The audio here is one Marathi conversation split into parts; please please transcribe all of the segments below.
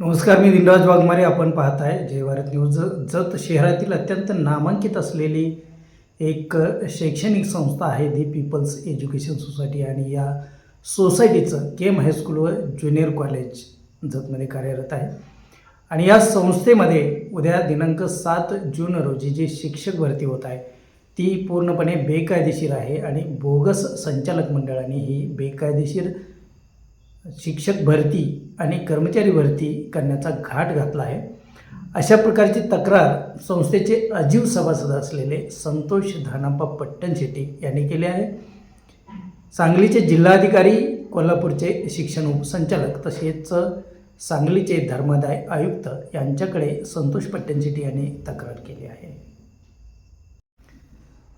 नमस्कार मी दिनराज वाघमारे. आपण पाहत आहे जय भारत न्यूज. जत शहरातील अत्यंत नामांकित असलेली एक शैक्षणिक संस्था आहे दी पीपल्स एज्युकेशन सोसायटी आणि या सोसायटीचं केम हायस्कूल व ज्युनियर कॉलेज जतमध्ये कार्यरत आहे. आणि या संस्थेमध्ये उद्या दिनांक सात जून रोजी जी शिक्षक भरती होत आहे ती पूर्णपणे बेकायदेशीर आहे आणि बोगस संचालक मंडळाने ही बेकायदेशीर शिक्षक भरती आणि कर्मचारी भरती करण्याचा घाट घातला आहे. अशा प्रकारची तक्रार संस्थेचे अजीव सभासद असलेले संतोष धानाप्पा पट्टणशेट्टी यांनी केली आहे. सांगलीचे जिल्हाधिकारी कोल्हापूरचे शिक्षण उपसंचालक तसेच सांगलीचे धर्मादाय आयुक्त यांच्याकडे संतोष पट्टणशेट्टी यांनी तक्रार केली आहे.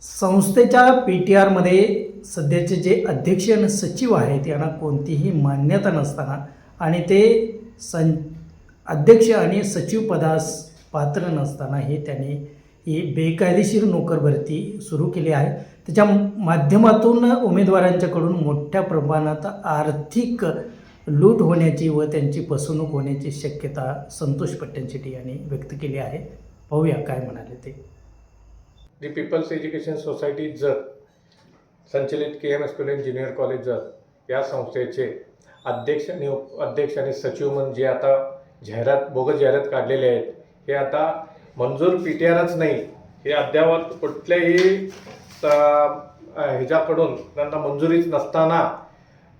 संस्थेच्या पी टी आरमध्ये सध्याचे जे अध्यक्ष आणि सचिव आहेत यांना कोणतीही मान्यता नसताना आणि ते सं अध्यक्ष आणि सचिव पदास पात्र नसताना हे त्यांनी ही बेकायदेशीर नोकरभरती सुरू केली आहे. त्याच्या माध्यमातून उमेदवारांच्याकडून मोठ्या प्रमाणात आर्थिक लूट होण्याची व त्यांची फसवणूक होण्याची शक्यता संतोष पट्टणशेट्टी यांनी व्यक्त केली आहे. पाहूया काय म्हणाले ते. The people's education society Jat संचलित K M S college engineer college Jat या संस्थेचे अध्यक्ष आणि अध्यक्ष आणि सचिव म्हणून जे आता जाहिरात बोगस जाहिरात काढलेले आहेत हे आता मंजूर पी टी आरच नाही. हे अद्यावत कुठल्याही ह्याच्याकडून त्यांना मंजुरीच नसताना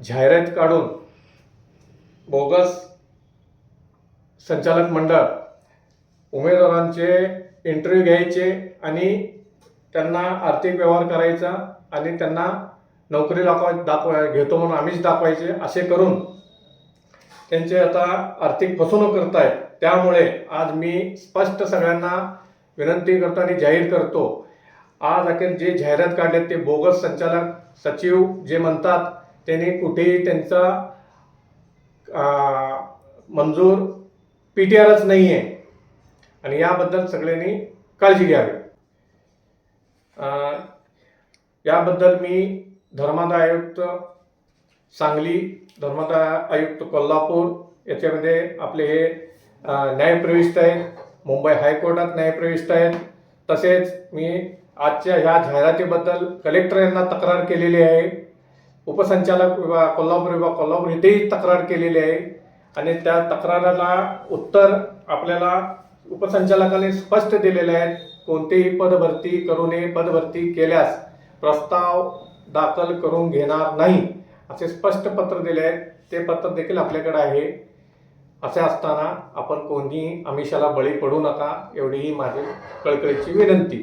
जाहिरात काढून बोगस संचालक मंडळ उमेदवारांचे इंटरव्ह्यू घ्यायचे आणि त्यांना आर्थिक व्यवहार करायचा आणि त्यांना नोकरी दाखवा दाखवा घेतो म्हणून आम्हीच दाखवायचे असे करून त्यांचे आता आर्थिक फसवणूक करतायत. त्यामुळे आज मी स्पष्ट सगळ्यांना विनंती करतो आणि जाहीर करतो. आज अखेर जे जाहिरात काढले ते बोगस संचालक सचिव जे म्हणतात त्यांनी कुठेही त्यांचा मंजूर पी टी आरच नाही आहे आणि याबद्दल सगळ्यांनी काळजी घ्यावी. याबद्दल मी धर्मादाय आयुक्त सांगली धर्मादाय आयुक्त कोल्हापूर याच्यामध्ये आपले हे न्यायप्रविष्ट आहेत मुंबई हायकोर्टात न्यायप्रविष्ट आहेत. तसेच मी आजच्या ह्या जाहिरातीबद्दल कलेक्टर यांना तक्रार केलेली आहे. उपसंचालक विभाग कोल्हापूर विभाग कोल्हापूर इथेही तक्रार केलेली आहे. आणि त्या तक्राराला उत्तर आपल्याला उपसंचालकाने स्पष्ट दिलेले आहेत कोणतेही पदभरती करू नये पदभरती केल्यास प्रस्ताव दाखल करून घेणार नाही असे स्पष्ट पत्र दिले आहे ते पत्र देखील आपल्याकडे आहे. असे असताना आपण कोणीही आमिषाला बळी पडू नका एवढी ही माझी कळकळीची विनंती.